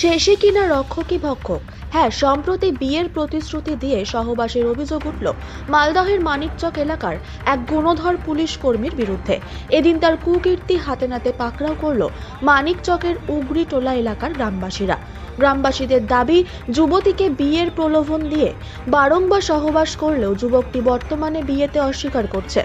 শেষে কিনা রক্ষকই ভক্ষক। হ্যাঁ সম্প্রতি বিয়ের প্রতিশ্রুতি দিয়ে সহবাসের অভিযোগ উঠল মালদহের মানিকচক এলাকার এক গুণধর পুলিশ কর্মীর বিরুদ্ধে। এদিন তার কুকীর্তি হাতে নাতে পাকড়াও করল মানিকচকের উগরিটোলা এলাকার গ্রামবাসীরা। গ্রামবাসীদের দাবি, যুবতীকে বিয়ের প্রলোভন দিয়ে বারংবার সহবাস করলেও যুবকটি বর্তমানে বিয়েতে অস্বীকার করছে।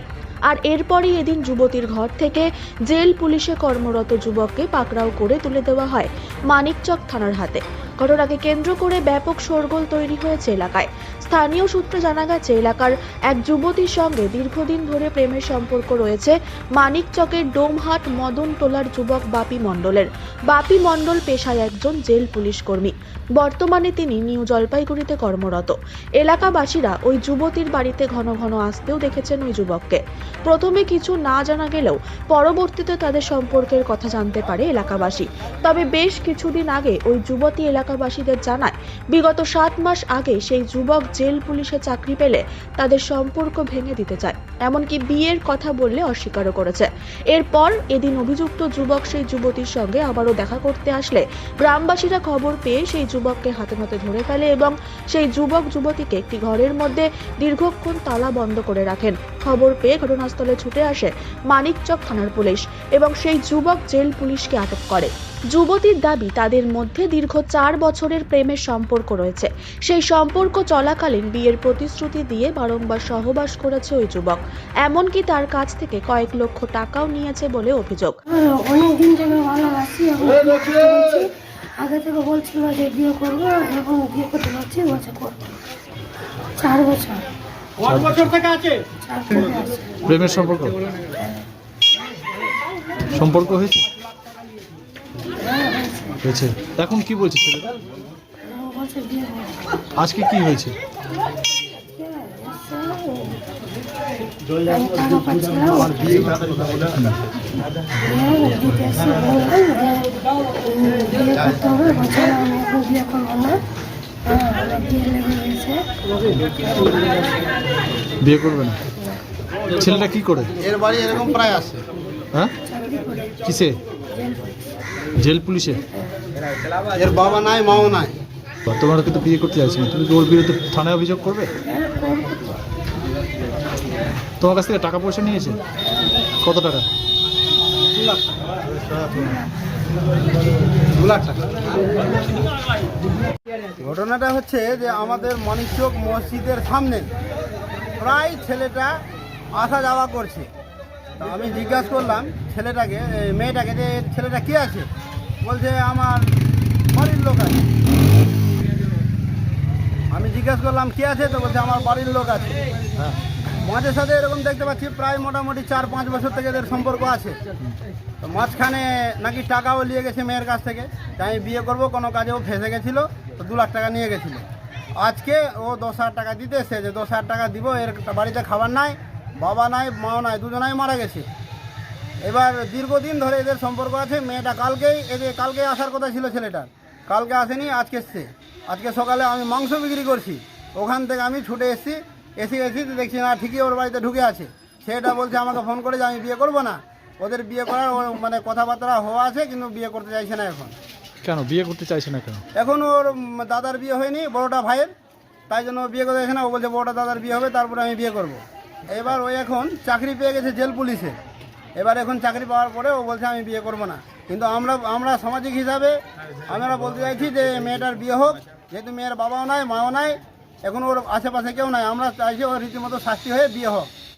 আর এরপরই এদিন যুবতীর ঘর থেকে জেল পুলিশে কর্মরত যুবককে পাকড়াও করে তুলে দেওয়া হয়। মানিকচক থানার হাতে। ঘটনাকে কেন্দ্র করে ব্যাপক শোরগোল তৈরি হয়েছে এলাকায়। স্থানীয় সূত্রে জানা গেছে, এলাকার এক যুবতীর সঙ্গে দীর্ঘদিন ধরে প্রেমের সম্পর্ক রয়েছে মানিকচকের ডোমহাট মদন টোলার যুবক বাপি মণ্ডলের। বাপি মণ্ডল পেশায় একজন জেল পুলিশ কর্মী। বর্তমানে তিনি নিউ জলপাইগুড়িতে কর্মরত। এলাকাবাসীরা ওই যুবতীর বাড়িতে ঘন ঘন আসতেও দেখেছেন ওই যুবককে। প্রথমে কিছু না জানা গেলেও পরবর্তীতে তাদের সম্পর্কের কথা জানতে পারে এলাকাবাসী। তবে বেশ কিছুদিন আগে ওই যুবতী এলাকাবাসীদের জানায়, বিগত সাত মাস আগে সেই যুবক জেল পুলিশে চাকরি পেলে তাদের সম্পর্ক ভেঙে দিতে চায়। এমনকি বিয়ের কথা বললে অস্বীকারও করেছে। এরপর এদিন অভিযুক্ত যুবক সেই যুবতীর সঙ্গে আবারও দেখা করতে আসলে গ্রামবাসীরা খবর পেয়ে সেই যুবককে হাতে নাতে ধরে ফেলে এবং সেই যুবক যুবতীকে একটি ঘরের মধ্যে দীর্ঘক্ষণ তালা বন্ধ করে রাখেন। খবর পেয়ে ঘটনাস্থলে ছুটে আসে মানিকচক থানার পুলিশ এবং সেই যুবক জেল পুলিশকে আটক করে। যুবতীর দাবি তাদের মধ্যে দীর্ঘ চার বছরের প্রেমের সম্পর্ক রয়েছে। সেই সম্পর্ক চলাকালীন বিয়ের প্রতিশ্রুতি দিয়ে বারংবার সহবাস করেছে ওই যুবক। এমনকি তার কাছ থেকে কয়েক লক্ষ টাকাও নিয়েছে বলে অভিযোগ। থেকে ভালোবাসি আগে থেকে বলছিল যে বিয়ে করব এখন বিয়ে করতে পারছি বলছে করব। চার বছর। বছর থেকে আছে? চার থেকে আছে। প্রেমের সম্পর্ক? সম্পর্ক হয়েছে? হয়েছে। এখন কি বলছে ছেলেটা? আজকে কি হয়েছে? হ্যাঁ, বিয়ে করব না। ছেলেটা কি করে? এর বাড়ি এরকম প্রায় আসে হ্যাঁ? কিসে? জেল পুলিশে? এর বাবা নাই মাও নাই। তোমরা কিন্তু বিয়ে করতে চাইছি না তুমি কি ওর বিরুদ্ধে থানায় অভিযোগ করবে? তো। তোমার কাছ থেকে টাকা পয়সা নিয়েছে? কত টাকা? ঘটনাটা হচ্ছে যে আমাদের মণিচক মসজিদের সামনে প্রায় ছেলেটা আসা যাওয়া করছে। তা আমি জিজ্ঞাসা করলাম ছেলেটাকে মেয়েটাকে যে ছেলেটা কে আছে? বলছে আমার বাড়ির লোক আছে। আমি জিজ্ঞেস করলাম কে আছে? তো বলছে আমার বাড়ির লোক আছে। হ্যাঁ। মাঝে সাথে এরকম দেখতে পাচ্ছি প্রায় মোটামুটি চার পাঁচ বছর থেকে এদের সম্পর্ক আছে। তো মাঝখানে নাকি টাকাও নিয়ে গেছে মেয়ের কাছ থেকে। তাই আমি বিয়ে করব কোনো কাজে ও ফেসে গেছিল তো দু লাখ টাকা নিয়ে গেছিল। আজকে ও দশ হাজার টাকা দিতে এসছে যে দশ হাজার টাকা দিব এর বাড়িতে খাবার নাই বাবা নাই মাও নাই দুজনাই মারা গেছে। এবার দীর্ঘদিন ধরে এদের সম্পর্ক আছে মেয়েটা কালকেই এদের কালকে আসার কথা ছিল ছেলেটার। কালকে আসেনি আজকে এসছে। আজকে সকালে আমি মাংস বিক্রি করছি। ওখান থেকে আমি ছুটে এসেছি এসে এসি তো দেখছি না ঠিকই ওর বাড়িতে ঢুকে আছে। সেটা বলছে আমাকে ফোন করে যে আমি বিয়ে করব না। ওদের বিয়ে করার মানে কথাবার্তা হওয়া আছে কিন্তু বিয়ে করতে চাইছে না এখন। কেন? বিয়ে করতে চাইছে না কেন? এখন ওর দাদার বিয়ে হয়নি বড়টা ভাইয়ের। তাই জন্য বিয়ে করতে চাইছে না। ও বলছে বড়টা দাদার বিয়ে হবে তারপরে আমি বিয়ে করব। এবার ও এখন চাকরি পেয়ে গেছে জেল পুলিশে। এবার এখন চাকরি পাওয়ার পরে ও বলছে আমি বিয়ে করব না। কিন্তু আমরা আমরা সামাজিক হিসাবে আমরা বলতে চাইছি যে মেয়েটার বিয়ে হোক, যেহেতু মেয়ের বাবাও নাই, মাও নাই, এখন ওর আশেপাশে কেউ নাই, আমরা চাইছি ওর রীতিমতো শাস্তি হয়ে বিয়ে হোক।